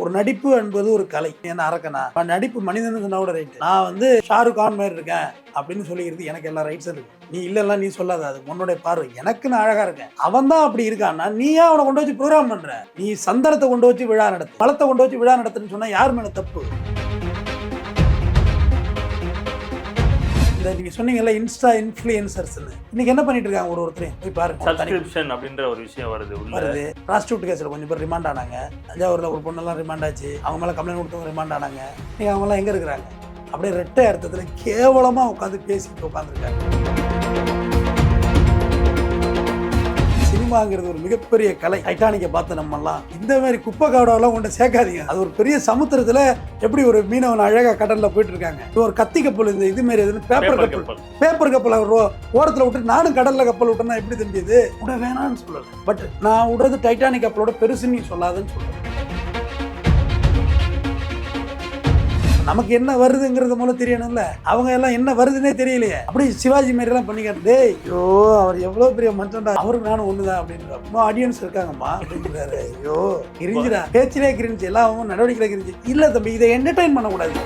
ஒரு நடிப்பு என்பது ஒரு கலை. என்ன அரக்கனா? நடிப்பு மனிதன் சொன்னா கூட ரைட் நான் வந்து ஷாருக் கான் மாதிரி இருக்கேன் அப்படின்னு சொல்லிக்கிறது எனக்கு எல்லா ரைட்ஸும் இருக்கு. நீ இல்லைல்லாம் நீ சொல்லாத. அது உன்னோட பார்வை. எனக்கு நான் அழகா இருக்கேன். அவன் தான் அப்படி இருக்கான்னா நீ ஏன் அவனை கொண்டு வச்சு ப்ரோக்ராம் பண்ற? நீ சந்தனத்தை கொண்டு வச்சு விழா நடத்து. பழத்தை கொண்டு வச்சு விழா நடத்துன்னு சொன்னா யார் மேல தப்பு? இந்த நீங்க சொன்னீங்கல்ல இன்ஸ்டா இன்ஃப்ளூயன்சர்ஸ்னு இன்னைக்கு என்ன பண்ணிட்டு இருக்காங்க ஒரு ஒருத்தரையும் போய் பாருங்க சப்ஸ்கிரிப்ஷன் அப்படின்ற ஒரு விஷயம் வருது வருது. ப்ராஸ்டியூட் கேஸில் கொஞ்சம் பேர் ரிமாண்ட் ஆனாங்க. தஞ்சாவூரில் ஒரு பொண்ணெல்லாம் ரிமாண்ட் ஆச்சு. அவங்க மேலே கம்ப்ளைண்ட் கொடுத்தவங்க ரிமாண்ட் ஆனாங்க. நீங்கள் அவங்கெல்லாம் எங்கே இருக்கிறாங்க? அப்படியே ரெட்டை அர்த்தத்தில் கேவலமாக உட்காந்து பேசிட்டு உட்காந்துருக்காங்க சினிமாங்கிறது ஒரு மிகப்பெரிய கலை. டைட்டானிக்கை பார்த்து நம்மெல்லாம் இந்த மாதிரி குப்பை காவடாவெல்லாம் கொண்டு சேர்க்காதீங்க. அது ஒரு பெரிய சமுத்திரத்தில் எப்படி ஒரு மீனவன் அழகாக கடலில் போயிட்டு இருக்காங்க இது ஒரு கத்தி கப்பல் இந்த இது மாதிரி எதுன்னு பேப்பர் கப்பல். பேப்பர் கப்பல் அவர் ஓரத்துல விட்டு நானும் கடல்ல கப்பல் விட்டேன்னா எப்படி தெரிஞ்சது? விட வேணாம்னு சொல்லல. பட் நான் விடுறது டைட்டானிக் கப்பலோட பெருசு நீ சொல்லாதுன்னு சொல்றேன். நமக்கு என்ன வருதுங்கிறது மூலம் தெரியணும்ல. அவங்க எல்லாம் என்ன வருதுன்னே தெரியலையே. அப்படி சிவாஜி மாதிரி எல்லாம் பண்ணிக்காரு டேய் ஐயோ அவர் எவ்வளவு பெரிய மனுஷன்டா. அவருக்கு நானும் ஒண்ணுதான் அப்படின்னு இன்னும் ஆடியன்ஸ் இருக்காங்கம்மா அப்படிங்கிறாரு ஐயோ கிரிஞ்சுடா. பேச்சிலே கிரிஞ்சு எல்லாம் நடவடிக்கையில கிரிஞ்சு. இல்ல தம்பி இதை என்டர்டைன் பண்ணக்கூடாது.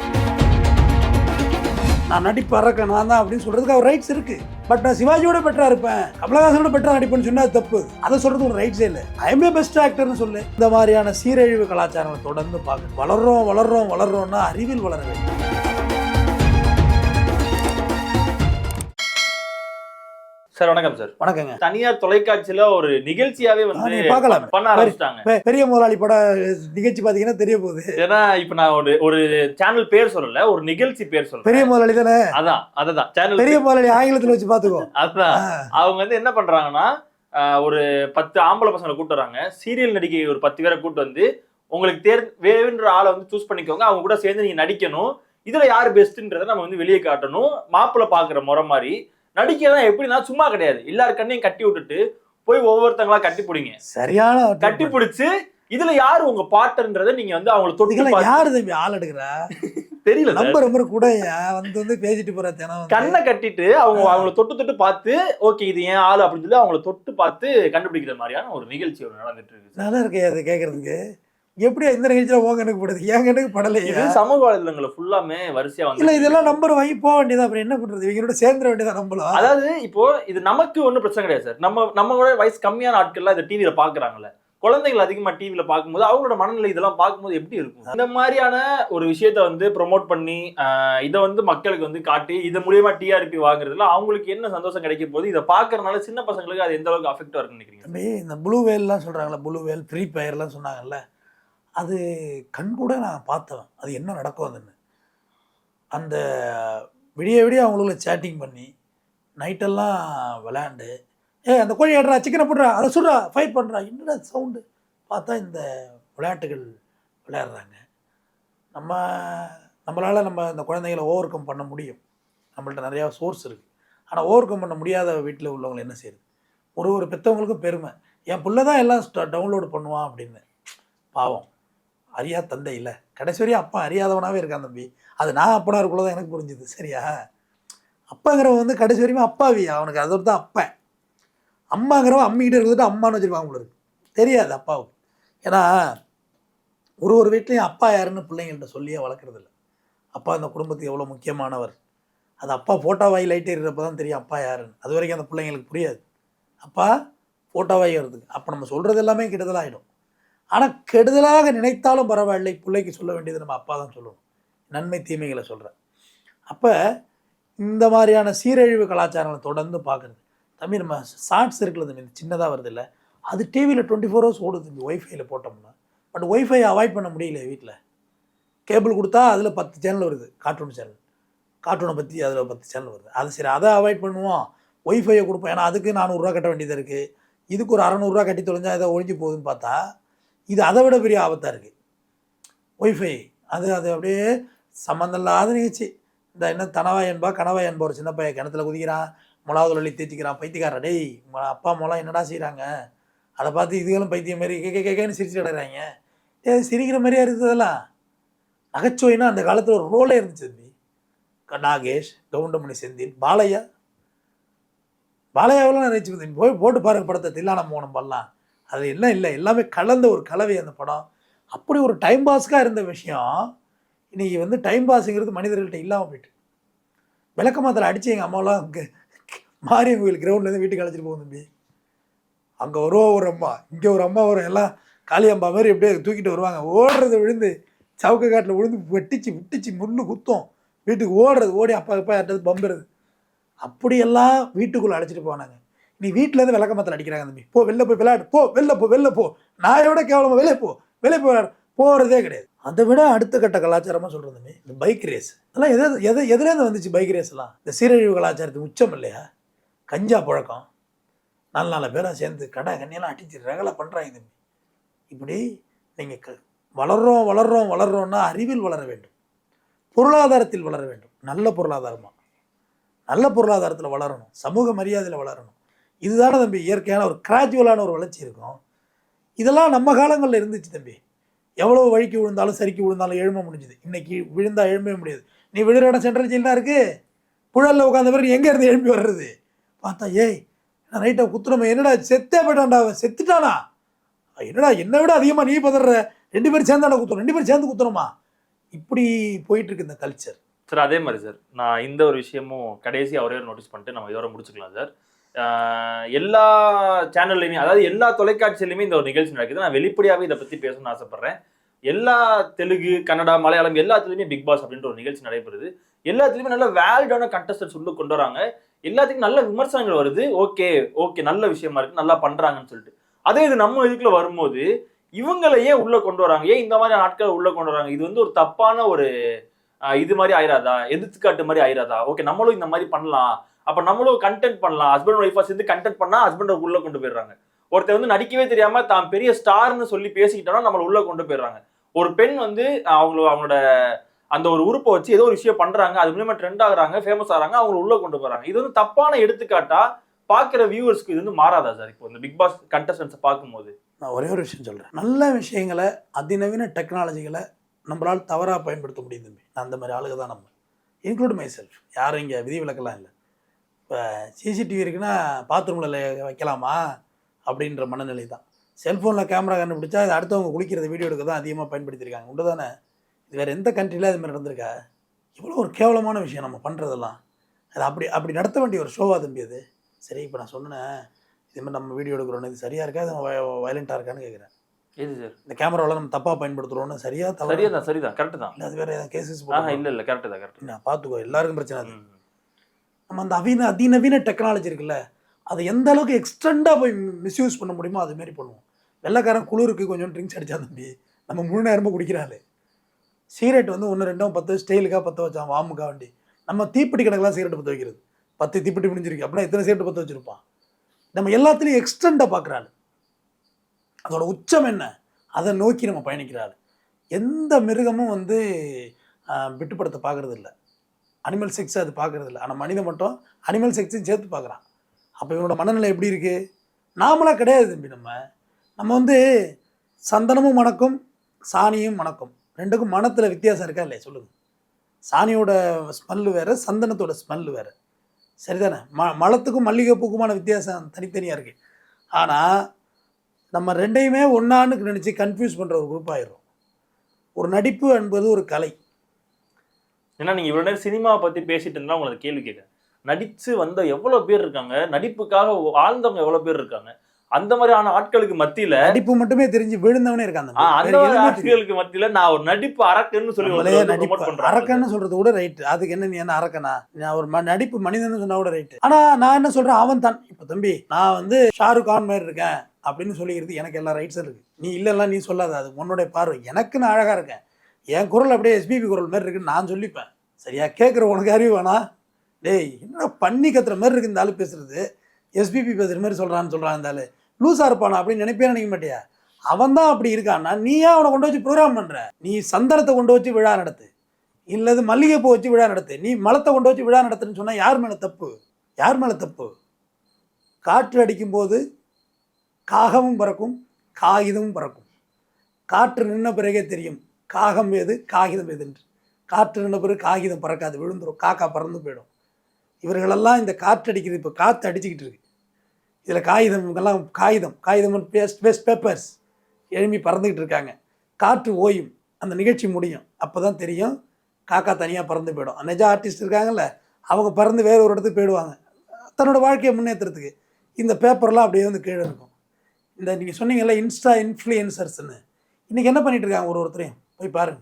நான் நடிப்பு நான் தான் அப்படின்னு சொல்றதுக்கு அவர் ரைட்ஸ் இருக்கு. பட் நான் சிவாஜியோட பெட்டரா இருப்பேன். கமலஹாசனோட பெட்டரா நடிப்பேன்னு சொன்னா தப்பு. அதை சொல்றது ஒரு ரைட்ஸே இல்லை. ஐமே பெஸ்ட் ஆக்டர்னு சொல்லு. இந்த மாதிரியான சீரழிவு கலாச்சாரங்களை தொடர்ந்து பார்க்க வளர்றோம் வளர்றோம் வளர்றோம்னா அறிவில் வளர வேண்டும். சார் வணக்கம் சார். வணக்கங்க. தனியார் தொலைக்காட்சியில ஒரு நிகழ்ச்சியாவே வந்து பார்க்கலாம் பண்ண ஆரம்பிச்சிட்டாங்க. பெரிய முதலாளி பட நிகழ்ச்சி பாத்தீங்கன்னா தெரிய போகுது. ஏன்னா இப்ப நான் ஒரு ஒரு சேனல் பேர் சொல்லல ஒரு நிகழ்ச்சி பேர் சொல்றேன் பெரிய முதலாளி தானே? அதான் அததான். சேனல் பெரிய முதலாளி ஆங்கிலத்துல வச்சு பாத்துக்கோ அதுதான் ஆ, அவங்க வந்து என்ன பண்றாங்கன்னா ஒரு பத்து ஆம்பளை பசங்களை கூட்டு வராங்க. சீரியல் நடிகை ஒரு பத்து பேரை கூட்டு வந்து உங்களுக்கு தேர் வேணுன்ற ஆளை வந்து சூஸ் பண்ணிக்கோங்க. அவங்க கூட சேர்ந்து நீங்க நடிக்கணும். இதுல யார் பெஸ்ட்ன்றதை நம்ம வந்து வெளியே காட்டணும். மாப்பிள்ளை பாக்குற முறை மாதிரி. நடிக்கிறதா எப்படின்னா சும்மா கிடையாது. எல்லார் கண்ணையும் கட்டி விட்டுட்டு போய் ஒவ்வொருத்தங்களா கட்டி பிடிங்க. சரியான கட்டி பிடிச்சு இதுல யாரு உங்க பாட்டுன்றதை நீங்க வந்து அவங்கள தொட்டு இதெல்லாம் பார்த்து- யாரு தம்பி ஆள் எடுக்கிறா? தெரியல. நம்பர் நம்பர் கூட வந்து வந்து பேசிட்டு போற தினம். கண்ணை கட்டிட்டு அவங்க அவங்கள தொட்டு தொட்டு பார்த்து ஓகே இது ஏன் ஆளு? அப்படின்னு சொல்லி அவங்கள தொட்டு பார்த்து கண்டுபிடிக்கிற மாதிரியான ஒரு நிகழ்ச்சி ஒரு நடந்துட்டு இருக்கு. நல்லா இருக்கே அது கேட்கறதுக்கு எப்படியா இந்த நிகழ்ச்சியில உங்க கணக்கு படுது என் கணக்கு படலையா? சமூக வலைதளங்களை ஃபுல்லாமே வரிசையா வந்து இல்ல இதெல்லாம் நம்பர் வாங்கி போக வேண்டியதா? அப்புறம் என்ன பண்றது? இவங்களோட சேர்ந்துட வேண்டியதா நம்மளும் அதாவது இப்போ இது நமக்கு ஒண்ணும் பிரச்சனை கிடையாது சார் நம்ம நம்மளோட வயசு கம்மியான ஆட்கள்லாம் இதை டிவியில பாக்குறாங்கல்ல. குழந்தைகள் அதிகமா டிவில பார்க்கும்போது அவங்களோட மனநிலை இதெல்லாம் பார்க்கும்போது எப்படி இருக்கும்? இந்த மாதிரியான ஒரு விஷயத்த வந்து ப்ரோமோட் பண்ணி இதை வந்து மக்களுக்கு வந்து காட்டி இது மூலியமா டிஆர்பி வாங்குறதுல அவங்களுக்கு என்ன சந்தோஷம் கிடைக்க போகுது? இதை பாக்குறதுனால சின்ன பசங்களுக்கு அது எந்த அளவுக்கு அஃபெக்ட் இருக்குன்னு நினைக்கிறீங்க இந்த ப்ளூ வேல்லாம் சொல்றாங்கல்ல ப்ளூ வேல் ஃப்ரீ ஃபயர்லாம் சொன்னாங்கல்ல அது கண் கூட நான் பார்த்தேன் அது என்ன நடக்கும் அதுன்னு. அந்த விடிய விடிய அவங்களுக்குள்ள சேட்டிங் பண்ணி நைட்டெல்லாம் விளையாண்டு ஏ அந்த கோழி ஆடுறா சிக்கனை போடுறா அதை சுடுறா ஃபைட் பண்ணுறா என்னடா சவுண்டு பார்த்தா இந்த விளையாட்டுகள் விளையாடுறாங்க. நம்ம நம்மளால் நம்ம இந்த குழந்தைகளை ஓவர் கம் பண்ண முடியும். நம்மள்ட்ட நிறையா சோர்ஸ் இருக்குது ஆனால் ஓவர் கம் பண்ண முடியாத வீட்டில் உள்ளவங்க என்ன செய்யுது ஒரு ஒரு பெற்றவங்களுக்கும் பெருமை. என் பிள்ளை தான் எல்லாம் டவுன்லோடு பண்ணுவான் அப்படின்னு. பாவம். அறியா தந்தை இல்லை. கடைசி வரையும் அப்பா அறியாதவனாகவே இருக்கான் தம்பி. அது நான் அப்பனா இருக்குள்ள தான் எனக்கு புரிஞ்சுது. சரியா? அப்பாங்கிறவன் வந்து கடைசி வரையும் அப்பாவி. அவனுக்கு அதை தான் அப்பன் அம்மாங்கிறவன் அம்மிக்கிட்டே இருந்துட்டு அம்மான்னு வச்சுருப்பாங்க உங்களுக்கு தெரியாது அப்பாவுக்கு. ஏன்னா ஒரு ஒரு வீட்லேயும் அப்பா யாருன்னு பிள்ளைங்கள்ட்ட சொல்லியே வளர்க்குறது இல்லை அப்பா அந்த குடும்பத்துக்கு எவ்வளோ முக்கியமானவர். அது அப்பா ஃபோட்டோவாகி லைட் எறிகிறப்ப தான் தெரியும் அப்பா யாருன்னு. அது வரைக்கும் அந்த பிள்ளைங்களுக்கு புரியாது. அப்பா ஃபோட்டோவாகி வருதுக்கு அப்போ நம்ம சொல்கிறது எல்லாமே கெடுதலாகிடும் ஆனால் கெடுதலாக நினைத்தாலும் பரவாயில்லை. பிள்ளைக்கு சொல்ல வேண்டியது நம்ம அப்பா தான் சொல்லணும். நன்மை தீமைகளை சொல்கிறேன் அப்போ இந்த மாதிரியான சீரழிவு கலாச்சாரங்களை தொடர்ந்து பார்க்குறது. தம்பி நம்ம ஷார்ட்ஸ் இருக்குல்ல தம்பி இந்த சின்னதாக வருது இல்லை அது டிவியில் டுவெண்ட்டி ஃபோர் ஹவர்ஸ் ஓடுது தம்பி ஒய்ஃபைல போட்டோம்னா. பட் ஒய்ஃபை அவாய்ட் பண்ண முடியல வீட்டில் கேபிள் கொடுத்தா அதில் பத்து சேனல் வருது கார்ட்டூன் சேனல் கார்ட்டூனை பற்றி அதில் பத்து சேனல் வருது. அது சரி அதை அவாய்ட் பண்ணுவோம். ஒய்ஃபையை கொடுப்போம். ஏன்னா அதுக்கு நானூறுரூவா கட்ட வேண்டியது இருக்குது இதுக்கு ஒரு அறநூறுரூவா கட்டி தொலைஞ்சால் அதை ஒழிஞ்சு போகுதுன்னு பார்த்தா இது அதை விட பெரிய ஆபத்தாக இருக்குது ஒய்ஃபை அது அது அப்படியே சம்மந்தம் இல்லாத நிகழ்ச்சி. இந்த என்ன தனவா என்பா கனவா என்பா ஒரு சின்ன பையன் கிணத்துல குதிக்கிறான் மிளகாது வழி தேய்ச்சிக்கிறான் பைத்தியக்காரர் டேய் உங்க அப்பா அம்மாலாம் என்னடா செய்கிறாங்க அதை பார்த்து இதுகளும் பைத்தியம் மாதிரி கே கே கேன்னு சிரிச்சு கிடக்குறாங்க. ஏ சிரிக்கிற மாதிரியா இருக்குது அதெல்லாம்? நகைச்சுவைனா அந்த காலத்தில் ஒரு ரோலே இருந்துச்சு தம்பி. க- நாகேஷ் கவுண்டமணி செந்தில் பாலையா. பாலையாவெல்லாம் நினைச்சு தம்பி போய் போட்டு பாருங்க படத்தை தில்லான மோனம் பண்ணலாம் அது எல்லாம் இல்லை. எல்லாமே கலந்த ஒரு கலவை அந்த படம். அப்படி ஒரு டைம் பாஸ்க்காக இருந்த விஷயம் இன்றைக்கி வந்து டைம் பாஸுங்கிறது மனிதர்கள்ட்ட இல்லாமல் போயிட்டு. விளக்கமாத்தில் அடித்து எங்கள் அம்மாவெலாம் அங்கே மாரியம் கோயில் கிரவுண்ட்லேருந்து வீட்டுக்கு அழைச்சிட்டு போகும் தம்பி. அங்கே வருவா ஒரு அம்மா. இங்கே ஒரு அம்மா வரும். எல்லாம் காளியம்பா மாதிரி எப்படியே தூக்கிட்டு வருவாங்க. ஓடுறது விழுந்து சவுக்க காட்டில் விழுந்து வெட்டிச்சு விட்டுச்சு முள்ளு குத்தும். வீட்டுக்கு ஓடுறது ஓடி அப்பா அப்பா யார்ட்டது பம்புறது அப்படியெல்லாம் வீட்டுக்குள்ளே அழைச்சிட்டு போனாங்க. நீ வீட்டிலேருந்து விளக்கமத்தில் அடிக்கிறாங்க தம்பி. போ வெளில போய் விளையாடு. போ வெளில போ வெளில போ. நாயோட கேவலமாக வெளியே போ. வெளியே போ போகிறதே கிடையாது. அதை விட அடுத்த கட்ட கலாச்சாரமாக சொல்கிறது தம்பி இந்த பைக் ரேஸ் அதெல்லாம் எது எது எதுலேருந்து வந்துச்சு பைக் ரேஸ்லாம் இந்த சீரழிவு கலாச்சாரத்துக்கு உச்சம் இல்லையா? கஞ்சா புழக்கம். நல்ல நல்ல பேராக சேர்ந்து கடை கண்ணியெல்லாம் அடிச்சு ரகலை பண்ணுறாங்க தம்பி. இப்படி நீங்கள் க வளர்றோம் வளர்றோம் வளர்றோம்னா அறிவில் வளர வேண்டும். பொருளாதாரத்தில் வளர வேண்டும். நல்ல பொருளாதாரமாக நல்ல பொருளாதாரத்தில் வளரணும். சமூக மரியாதையில் வளரணும். இதுதானே தம்பி இயற்கையான ஒரு கிராஜுவலான ஒரு வளர்ச்சி இருக்கும். இதெல்லாம் நம்ம காலங்களில் இருந்துச்சு தம்பி. எவ்வளோ வழிக்கு விழுந்தாலும் சரிக்கு விழுந்தாலும் எழும முடிஞ்சுது. இன்றைக்கி விழுந்தால் எழும்பவே முடியாது. நீ விழுற இடம் சென்ட்ரல் ஜெயில் தான் இருக்கு. புழலில் உட்காந்த பிறகு எங்கே இருந்து எழும்பி வர்றது? பார்த்தா ஏய் நான் நைட்டை குத்துறமே என்னடா செத்தே போயிட்டான்டா அவன். செத்துட்டானா? என்னடா என்னை விட அதிகமாக நீ பதற? ரெண்டு பேரும் சேர்ந்தாடா குத்துறோம். ரெண்டு பேரும் சேர்ந்து குத்துறோமா? இப்படி போயிட்டுருக்கு இந்த கல்ச்சர் சார் அதே மாதிரி சார். நான் இந்த ஒரு விஷயமும் கடைசி ஒரே ஒரு நோட்டீஸ் பண்ணிட்டு நம்ம இதோட முடிச்சுக்கலாம் சார். எல்லா சேனல்லையுமே அதாவது எல்லா தொலைக்காட்சியிலையுமே இந்த ஒரு நிகழ்ச்சி நடக்குது. நான் வெளிப்படையாகவே இதை பற்றி பேசணும்னு ஆசைப்படுறேன். எல்லா தெலுங்கு கன்னடா மலையாளம் எல்லாத்துலேயுமே பிக் பாஸ் அப்படின்ற ஒரு நிகழ்ச்சி நடைபெறுது. எல்லாத்துலேயுமே நல்ல வேல்டான கண்டஸ்டன்ஸ் உள்ள கொண்டு வராங்க. எல்லாத்துக்கும் நல்ல விமர்சனங்கள் வருது. ஓகே ஓகே நல்ல விஷயமா இருக்கு நல்லா பண்ணுறாங்கன்னு சொல்லிட்டு. அதே இது நம்ம இதுக்குள்ள வரும்போது இவங்களை ஏன் உள்ள கொண்டு வராங்க? ஏன் இந்த மாதிரி ஆட்களை உள்ள கொண்டு வராங்க? இது வந்து ஒரு தப்பான ஒரு இது மாதிரி ஆயிராதா? எதிர்த்துக்காட்டு மாதிரி ஆயிராதா? ஓகே நம்மளும் இந்த மாதிரி பண்ணலாம். அப்ப நம்மளும் கண்டென்ட் பண்ணலாம். ஹஸ்பண்ட் ஒய்ஃபா சேர்ந்து கண்டென்ட் பண்ணா ஹஸ்பண்டை உள்ள கொண்டு போயிடுறாங்க. ஒருத்தர் வந்து நடிக்கவே தெரியாம தான் பெரிய ஸ்டார்னு சொல்லி பேசிக்கிட்டோம்னா நம்மள உள்ள கொண்டு போயிடுறாங்க. ஒரு பெண் வந்து அவங்க அவங்களோட அந்த ஒரு உறுப்பை வச்சு ஏதோ ஒரு விஷயம் பண்றாங்க. அது மூலியமா ட்ரெண்ட் ஆகுறாங்க ஃபேமஸ் ஆகிறாங்க அவங்க உள்ள கொண்டு போறாங்க. இது வந்து தப்பான எடுத்துக்காட்டா பாக்குற வியூவர்ஸ்க்கு இது வந்து மாறாதா சார் இப்போ இந்த பிக் பாஸ் கண்டஸ்டன்ஸை பார்க்கும்போது. நான் ஒரே ஒரு விஷயம் சொல்கிறேன் நல்ல விஷயங்களை அதிநவீன டெக்னாலஜிகளை நம்மளால் தவறாக பயன்படுத்த முடியும் தம்பி. நான் அந்த மாதிரி ஆளுக தான் நம்ம. இன்க்ளூட் மை செல்ஃப் யாரும் இங்கே விதி விலக்கெல்லாம் இல்லை. இப்போ சிசிடிவி இருக்குன்னா பாத்ரூமில் வைக்கலாமா? அப்படின்ற மனநிலை தான் செல்ஃபோனில் கேமரா கண்டுபிடிச்சா அது அடுத்தவங்க குளிக்கிறத வீடியோ எடுக்க தான் அதிகமாக பயன்படுத்தியிருக்காங்க. உண்டு தானே இது வேறு எந்த கண்ட்ரியில் அது மாதிரி நடந்திருக்கா? இவ்வளோ ஒரு கேவலமான விஷயம் நம்ம பண்ணுறதெல்லாம் அது அப்படி அப்படி நடத்த வேண்டிய ஒரு ஷோவா தம்பி அது. சரி இப்போ நான் சொன்னேன் இது மாதிரி நம்ம வீடியோ எடுக்கிறோன்னு இது சரியாக இருக்கா? அது வயலண்ட்டாக இருக்கான்னு கேட்குறேன். எது சார் இந்த கேமராவில் நம்ம தப்பாக பயன்படுத்துகிறோன்னு சரியா தவறு? சரியா தான் சரிதான் கரெக்ட் தான். இல்லை அது வேறு கேசஸ் இல்ல இல்ல கரெக்ட் தான் கரெக்ட் நான் பார்த்துக்கோ எல்லாருக்கும் பிரச்சனை அது. நம்ம அந்த அவீன அதிநவீன டெக்னாலஜி இருக்குல்ல அதை எந்த அளவுக்கு எக்ஸ்டெண்டாக போய் மிஸ்யூஸ் பண்ண முடியுமோ அதுமாரி பண்ணுவோம். வெள்ளைக்காரன் குளிருக்கு கொஞ்சம் ட்ரிங்க்ஸ் அடித்தா தம்பி. நம்ம முழு நேரமாக குடிக்கிறாள். சிகரெட் வந்து ஒன்று ரெண்டும் பத்து ஸ்டெயிலுக்காக பற்ற வச்சான் வாமுக்கா வண்டி. நம்ம தீப்பெட்டி கணக்கெலாம் சிகரெட் பற்ற வைக்கிறது. பத்து தீப்பெட்டி முடிஞ்சிருக்கு. அப்படின்னா எத்தனை சிகரெட் பற்ற வச்சுருப்பான். நம்ம எல்லாத்துலேயும் எக்ஸ்டெண்டாக பார்க்குறாள் அதோட உச்சம் என்ன? அதை நோக்கி நம்ம பயணிக்கிறாள். எந்த மிருகமும் வந்து விட்டுப்படுத்த பார்க்கறது இல்லை அனிமல் செக்ஸ் அது பார்க்குறது இல்லை ஆனால் மனிதன் மட்டும் அனிமல் செக்ஸையும் சேர்த்து பார்க்குறான். அப்போ இவனோட மனநிலை எப்படி இருக்குது நாமளாக கிடையாது தம்பி நம்ம. நம்ம வந்து சந்தனமும் மணக்கும் சாணியும் மணக்கும். ரெண்டுக்கும் மனத்தில் வித்தியாசம் இருக்கா இல்லையா? சொல்லுங்கள் சாணியோட ஸ்மெல்லு வேறு சந்தனத்தோட ஸ்மெல்லு வேறு. சரிதானே? ம மலத்துக்கும் மல்லிகைப்பூக்குமான வித்தியாசம் தனித்தனியாக இருக்குது ஆனால் நம்ம ரெண்டையுமே ஒன்றான்னு நினச்சி கன்ஃபியூஸ் பண்ணுற ஒரு குரூப் ஆயிடும் ஒரு நடிப்பு என்பது ஒரு கலை. ஏன்னா நீங்க இவ்வளவு நேரம் சினிமாவை பத்தி பேசிட்டு இருந்தா உங்களுக்கு கேள்வி கேட்க நடிச்சு வந்த எவ்வளவு பேர் இருக்காங்க? நடிப்புக்காக வாழ்ந்தவங்க எவ்வளவு பேர் இருக்காங்க? அந்த மாதிரியான ஆட்களுக்கு மத்தியில நடிப்பு மட்டுமே தெரிஞ்சு விழுந்தவனே தம்பி. அந்த. ஆட்களுக்கு மத்தியில நான் ஒரு நடிப்பு அரக்கன்னு சொல்லி நடிப்பு அரக்கன்னு சொல்றது கூட ரைட் அதுக்கு என்ன நீ என்ன அரக்கனா? நான் ஒரு நடிப்பு மனிதன் சொன்னா கூட ரைட் ஆனா நான் என்ன சொல்றேன்? அவன் தான். இப்ப தம்பி நான் வந்து ஷாருக் கான் மாதிரி இருக்கேன் அப்படின்னு சொல்லிக்கிறது எனக்கு எல்லா ரைட்ஸும் இருக்கு. நீ இல்லைல்லாம் நீ சொல்லாத. அது உன்னுடைய பார்வை. எனக்கு நான் அழகா இருக்கேன். என் குரல் அப்படியே எஸ்பிபி குரல் மாதிரி இருக்குன்னு நான் சொல்லிப்பேன். சரியா? கேட்குற உனக்கு அறிவு வேணா. டேய் என்ன பண்ணி கத்துற மாதிரி இருக்கு இந்த ஆள் பேசுறது? எஸ்பிபி பேசுகிற மாதிரி சொல்கிறான்னு சொல்கிறான் இந்த ஆள். லூஸாக இருப்பானா அப்படின்னு நினைப்பே நினைக்க மாட்டியா? அவன் தான் அப்படி இருக்கான்னா நீ ஏன் அவனை கொண்டு வச்சு ப்ரோக்ராம் பண்ணுற நீ சந்தனத்தை கொண்டு வச்சு விழா நடத்து. இல்லது மல்லிகைப்பூ வச்சு விழா நடத்து. நீ மலத்தை கொண்டு வச்சு விழா நடத்துன்னு சொன்னால் யார் மேலே தப்பு? யார் மேலே தப்பு? காற்று அடிக்கும்போது காகமும் பறக்கும் காகிதமும் பறக்கும். காற்று நின்ன பிறகே தெரியும். காகம் எது? காகிதம் எதுன்று. காற்று நின்ன பிறகு காகிதம் பறக்காது விழுந்துடும் காக்கா பறந்து போயிடும். இவர்களெல்லாம் இந்த காற்று அடிக்கிறது இப்போ காற்று அடிச்சுக்கிட்டு இருக்கு. இதில் காகிதம் இவங்கெல்லாம் காகிதம். காகிதம் பேஸ்ட் பேஸ்ட் பேப்பர்ஸ் எழுமி பறந்துக்கிட்டு இருக்காங்க. காற்று ஓயும். அந்த நிகழ்ச்சி முடியும். அப்போ தான் தெரியும் காக்கா தனியாக பறந்து போயிடும். நிஜ ஆர்டிஸ்ட் இருக்காங்கல்ல அவங்க பறந்து வேற ஒரு இடத்துக்கு போயிடுவாங்க. தன்னோட வாழ்க்கையை முன்னேற்றுறதுக்கு இந்த பேப்பர்லாம் அப்படியே வந்து கீழே இருக்கும். இந்த நீங்கள் சொன்னீங்கல்ல இன்ஸ்டா இன்ஃப்ளூயன்சர்ஸ்னு இன்றைக்கி என்ன பண்ணிகிட்ருக்காங்க இருக்காங்க ஒரு ஒருத்தரையும்? போய் பாருங்க.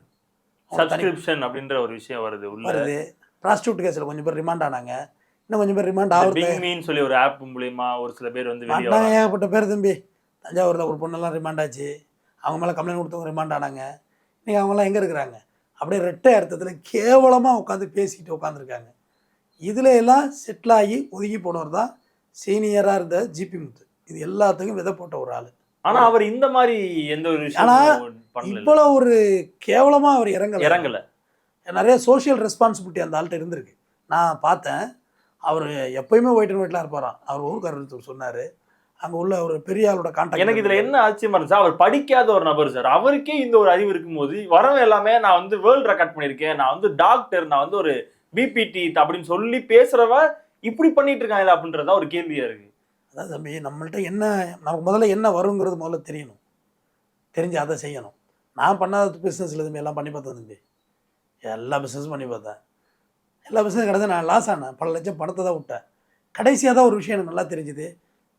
சப்ஸ்கிரிப்ஷன் அப்படின்ற ஒரு விஷயம் வருது உள்ள. வருது. ப்ராஸ்டியூட் கேஸில் கொஞ்சம் பேர் ரிமாண்ட் ஆனாங்க. இன்னும் கொஞ்சம் பேர் ரிமாண்ட் ஆகுறது பிங் மீன் சொல்லி ஒரு ஆப் மூலியமா ஒரு சில பேர் வந்து. ஏகப்பட்ட பேர் தம்பி. தஞ்சாவூரில் ஒரு பொண்ணெல்லாம் ரிமாண்ட் ஆச்சு. அவங்க மேலே கம்ப்ளைண்ட் கொடுத்தவங்க ரிமாண்ட் ஆனாங்க. இன்றைக்கி அவங்களாம் எங்கே இருக்கிறாங்க? அப்படியே ரெட்டை அர்த்தத்தில் கேவலமாக உட்காந்து பேசிக்கிட்டு உட்காந்துருக்காங்க இதில் எல்லாம் செட்டில் ஆகி ஒதுங்கி போனவர் தான் சீனியராக இருந்த ஜிபி முத்து. இது எல்லாத்துக்கும் விதை போட்ட ஒரு ஆள். ஆனா அவர் இந்த மாதிரி எந்த ஒரு ஆனா, விஷயம் பண்ணல. இவ்வளோ ஒரு கேவலமாக அவர் இறங்கல. இறங்கல. நிறைய சோஷியல் ரெஸ்பான்சிபிலிட்டி அந்த ஆள்கிட்ட இருந்திருக்கு. நான் பார்த்தேன். அவர் எப்பயுமே ஒயிட் அண்ட் ஒயிட்லாம் இருப்பாராம். அவர் ஊருக்காரர் சொன்னார். அங்கே உள்ள ஒரு பெரிய ஆளோட கான்டாக்ட் எனக்கு இதுல என்ன ஆச்சரியமா இருந்துச்சு? அவர் படிக்காத ஒரு நபர் சார் அவருக்கே இந்த ஒரு அறிவு இருக்கும்போது வரவன் எல்லாமே நான் வந்து வேர்ல்ட் ரெக்கார்ட் பண்ணியிருக்கேன். நான் வந்து டாக்டர் நான் வந்து ஒரு பிபிடி அப்படின்னு சொல்லி பேசுறவ இப்படி பண்ணிட்டு இருக்காங்க அப்படின்றதா ஒரு கேள்வியா இருக்கு. அதான் தம்பி நம்மள்ட்ட என்ன நமக்கு முதல்ல என்ன வருங்கிறது முதல்ல தெரியணும். தெரிஞ்சு அதை செய்யணும். நான் பண்ணாத பிஸ்னஸில் தம்பி எல்லாம் பண்ணி பார்த்தேன் தம்பி. எல்லா பிஸ்னஸும் பண்ணி பார்த்தேன். எல்லா பிஸ்னஸும் கிடந்து நான் லாஸ் ஆனேன். பல லட்சம் பணத்தை தான் விட்டேன். கடைசியாக தான் ஒரு விஷயம் எனக்கு நல்லா தெரிஞ்சுது.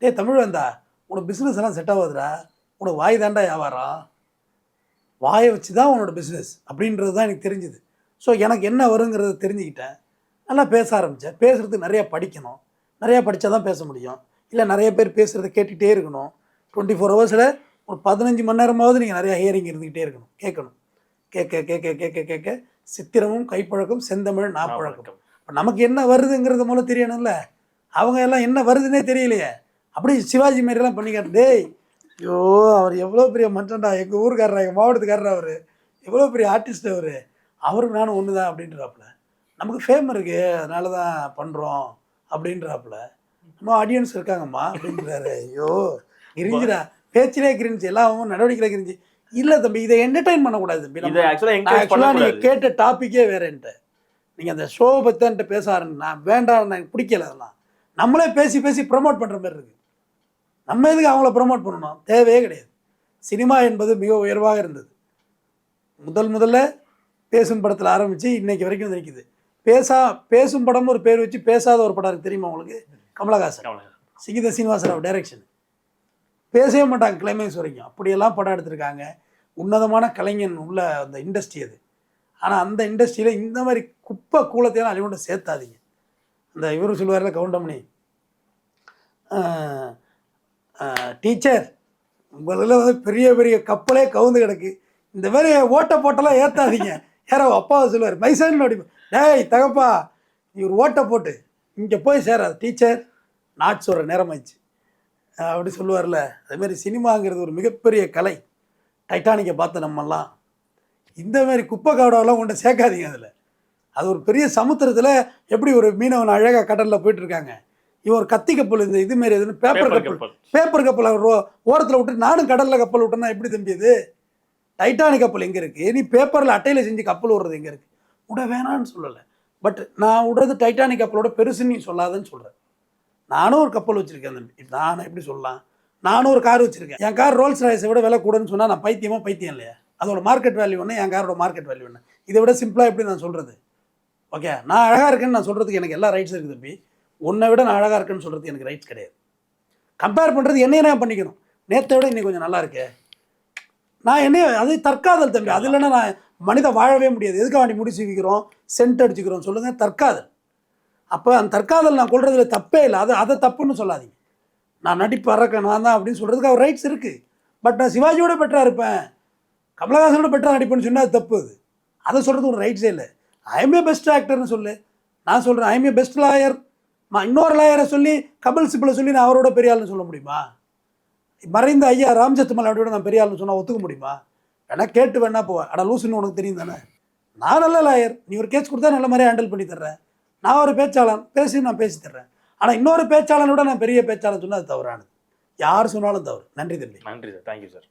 டே தமிழ் வந்தா உனக்கு பிஸ்னஸ் எல்லாம் செட் ஆகாதுடா. உனக்கு வாய் தாண்டா வியாபாரம். வாயை வச்சு தான் உன்னோட பிஸ்னஸ் அப்படின்றது தான் எனக்கு தெரிஞ்சுது. ஸோ எனக்கு என்ன வருங்கிறத தெரிஞ்சுக்கிட்டேன். நல்லா பேச ஆரம்பித்தேன் பேசுகிறதுக்கு நிறையா படிக்கணும். நிறையா படித்தா தான் பேச முடியும். இல்லை நிறைய பேர் பேசுகிறத கேட்டுகிட்டே இருக்கணும். டுவெண்ட்டி ஃபோர் ஹவர்ஸில் ஒரு பதினஞ்சு மணி நேரமாவது நீங்கள் நிறையா ஹியரிங் இருந்துக்கிட்டே இருக்கணும். கேட்கணும். கேட்க கேட்க கேட்க கேட்க சித்திரமும் கைப்பழக்கம் செந்தமிழ் நாப்பழக்கம். இப்போ நமக்கு என்ன வருதுங்கிறத முதல்ல தெரியணும்ல. அவங்க எல்லாம் என்ன வருதுன்னே தெரியலையே. அப்படி சிவாஜி மாரிலாம் பண்ணிக்காரு டேய் ஐயோ அவர் எவ்வளோ பெரிய மனுஷன்டா எங்கள் ஊருக்காரரா எங்கள் மாவட்டத்துக்காரர் அவர். எவ்வளோ பெரிய ஆர்டிஸ்ட் அவர். அவருக்கு நானும் ஒன்று தான் அப்படின்றாப்புல. நமக்கு ஃபேம் இருக்குது அதனால தான் பண்ணுறோம் அப்படின்றாப்புல. நம்ம ஆடியன்ஸ் இருக்காங்கம்மா அப்படின்றாரு. ஐயோ கிரிஞ்சுடா. பேச்சிலே கிரிஞ்சு எல்லாம் நடவடிக்கையில கிரிஞ்சு. இல்லை தம்பி இதை என்டர்டைன் பண்ணக்கூடாது தம்பி. இதை ஆக்சுவலாக நீங்கள் கேட்ட டாப்பிக்கே வேறேன்ட்டு நீங்கள் அந்த ஷோவை பற்றி பேச ஆரம்பி நான் வேண்டாம் எனக்கு பிடிக்கல அதெல்லாம். நம்மளே பேசி பேசி ப்ரமோட் பண்ணுற மாதிரி இருக்கு. நம்ம எதுக்கு அவங்கள ப்ரமோட் பண்ணணும்? தேவையே கிடையாது. சினிமா என்பது மிக உயர்வாக இருந்தது. முதல் முதல்ல பேசும் படத்தில் ஆரம்பித்து இன்னைக்கு வரைக்கும் இருக்குது பேசா பேசும் படம்னு ஒரு பேர் வச்சு பேசாத ஒரு படம் இருக்கு தெரியுமா உங்களுக்கு? கமலஹாசன். சிகித சீனிவாசராவ் டைரக்ஷன் பேசவே மாட்டாங்க கிளைமேக்ஸ் வரைக்கும். அப்படியெல்லாம் படம் எடுத்திருக்காங்க. உன்னதமான கலைஞன் உள்ள அந்த இண்டஸ்ட்ரி அது. ஆனால் அந்த இண்டஸ்ட்ரியில் இந்த மாதிரி குப்பை கூலத்தையெல்லாம் அழிவுண்ட சேர்த்தாதீங்க. அந்த இவரு சொல்லுவார்ல கவுண்டமணி. டீச்சர் உங்களில் வந்து பெரிய பெரிய கப்பலே கவுந்து கிடக்கு. இந்த மாதிரி ஓட்டை போட்டெல்லாம் ஏற்றாதீங்க யாரோ அப்பாவை சொல்லுவார். மைசன் அப்படி டேய் தகப்பா ஒரு ஓட்டை போட்டு. இங்கே போய் சேராது டீச்சர் நாட் சொல்கிற நேரமாச்சு அஹ் அப்படி சொல்லுவார்ல அதேமாதிரி சினிமாங்கிறது ஒரு மிகப்பெரிய கலை. டைட்டானிக்கை பார்த்த நம்மெல்லாம் இந்த மாதிரி குப்பை காவடாவெல்லாம் கொண்டு சேர்க்காதீங்க அதில். அது ஒரு பெரிய சமுத்திரத்தில் எப்படி ஒரு மீனவன் அழகாக கடலில் போயிட்டு இருக்காங்க இவன் ஒரு கத்தி கப்பல் இந்த இது மாதிரி எதுன்னு பேப்பர் கப்பல். பேப்பர் கப்பல் ரோ- ஓரத்தில் விட்டு நானும் கடலில் கப்பல் விட்டேன்னா எப்படி தம்பி இது டைட்டானிக் கப்பல் எங்கே இருக்குது நீ பேப்பரில் அட்டையில் செஞ்சு கப்பல் விடுறது எங்கே இருக்குது விட வேணான்னு சொல்லலை. பட் நான் விடுறது டைட்டானிக் கப்பலோட பெருசுன்னு நீ சொல்லாதன்னு சொல்கிறேன் நானும் ஒரு கப்பல் வச்சுருக்கேன் தம்பி. நான் எப்படி சொல்லலாம்? நானும் ஒரு கார் வச்சுருக்கேன். என் கார் ரோல்ஸ் ராய்ஸை விட விலை கூடன்னு சொன்னால் நான் பைத்தியமாக பைத்தியம் இல்லையா? அதோட மார்க்கெட் வேல்யூ ஒன்று என் காரோட மார்க்கெட் வேல்யூ ஒன்று இதை விட சிம்பிளாக எப்படி நான் சொல்கிறது ஓகே நான் அழகாக இருக்கேன்னு நான் சொல்கிறதுக்கு எனக்கு எல்லா ரைட்ஸும் இருக்குது தம்பி. உன்னை விட நான் அழகாக இருக்கேன்னு சொல்கிறதுக்கு எனக்கு ரைட்ஸ் கிடையாது. கம்பேர் பண்ணுறது என்னையே நான் பண்ணிக்கணும். நேற்றை விட இன்னைக்கு கொஞ்சம் நல்லா இருக்கே. நான் என்னைய அது தற்காதல் தம்பி. அது இல்லைன்னா நான் மனித வாழவே முடியாது. எதுக்காக வேண்டி முடிச்சு வைக்கிறோம் சென்ட் அடிச்சுக்கிறோம். சொல்லுங்கள் தற்காதல். அப்போ அந்த தற்காதல் நான் கொள்றதுல தப்பே இல்லை. அது அதை தப்புன்னு சொல்லாதீங்க. நான் நடிப்பு அறக்க நான் தான் அப்படின்னு சொல்கிறதுக்கு அவர் ரைட்ஸ் இருக்குது பட் நான் சிவாஜியோட பெட்டராக இருப்பேன். கமலஹாசனோட பெட்டராக நடிப்பேன்னு சொன்னால் அது தப்பு அது. அதை சொல்கிறது ஒரு ரைட்ஸே இல்லை. ஐஎம்ஏ பெஸ்ட் ஆக்டர்னு சொல்லு. நான் சொல்கிறேன் ஐஎம்ஏ பெஸ்ட் லாயர் இன்னொரு லாயரை சொல்லி கபல் சிப்பில் சொல்லி நான் அவரோட பெரியாள்னு சொல்ல முடியுமா? மறைந்த ஐயா ராம்ஜத் மலாடியோட நான் பெரியாள்னு சொன்னால் ஒத்துக்க முடியுமா? வேணா கேட்டு வேணா போவேன் அட லூசுன்னு உனக்கு தெரியும் தானே? நான் நல்ல லாயர் நீ ஒரு கேஸ் கொடுத்தா நல்ல மாதிரி ஹேண்டில் பண்ணி தர்றேன். நான் ஒரு பேச்சாளன் பேசி நான் பேசி தர்றேன். ஆனால் இன்னொரு பேச்சாளனை விட நான் பெரிய பேச்சாளன் சொன்னால் அது தவறானது. யார் சொன்னாலும் தவறு. நன்றி தம்பி. நன்றி சார். Thank you sir